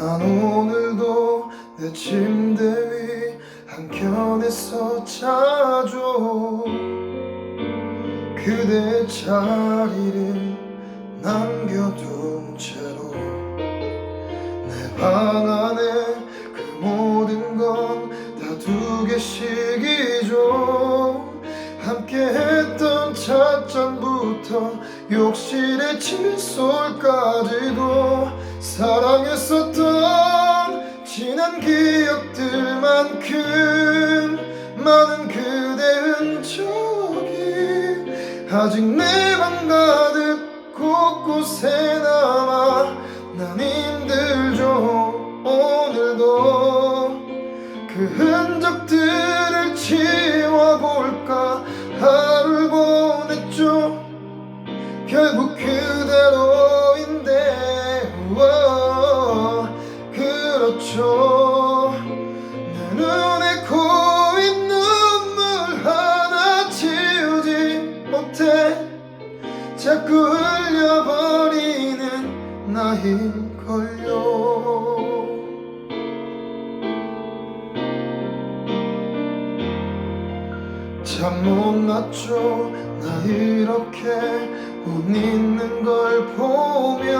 난 오늘도 내 침대 위 한켠에서 자줘. 그대 자리를 남겨둔 채로 내 방 안에 그 모든 건 다 두 개씩이죠. 함께 했던 찻잔부터 욕실의 칫솔까지도 지난 기억들만큼 많은 그대 흔적이 아직 내 방 가득 곳곳에 남아 난 힘들죠 오늘도. 그 흔적들을 지워볼까 자꾸 흘려버리는 나일걸요. 참 못났죠 나 이렇게 못 잊는 걸 보면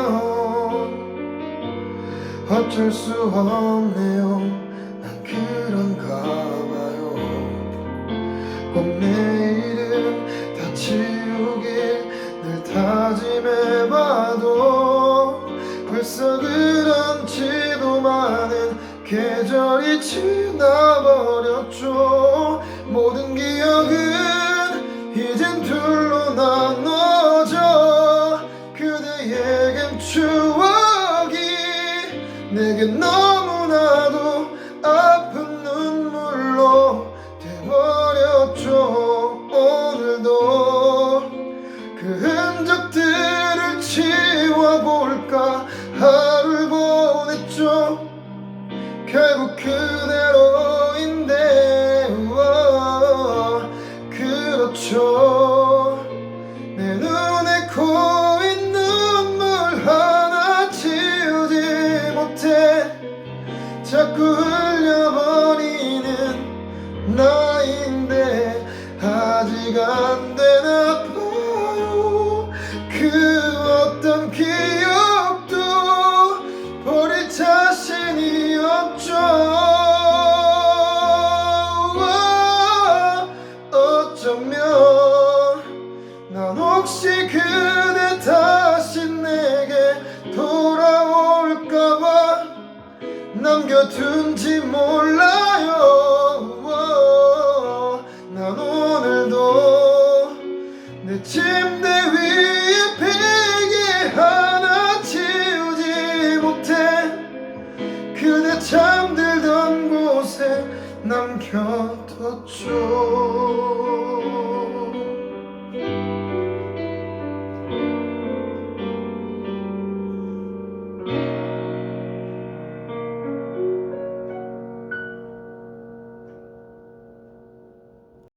어쩔 수 없네요. 난 그런가 봐요. 꼭내 다짐해봐도 벌써 그런지도 많은 계절이 지나버렸죠. 모든 기억은 이젠 둘로 나눠져 그대에겐 추억이 내겐 너 결국 그대로인데 우와, 그렇죠. 내 눈에 고인 눈물 하나 지우지 못해. 자꾸 흘려버리는 나인데 아직 안 되나 봐요. 그 어떤 기 남겨둔지 몰라요. 와, 난 오늘도 내 침대 위에 베개 하나 지우지 못해. 그대 잠들던 곳에 남겨뒀죠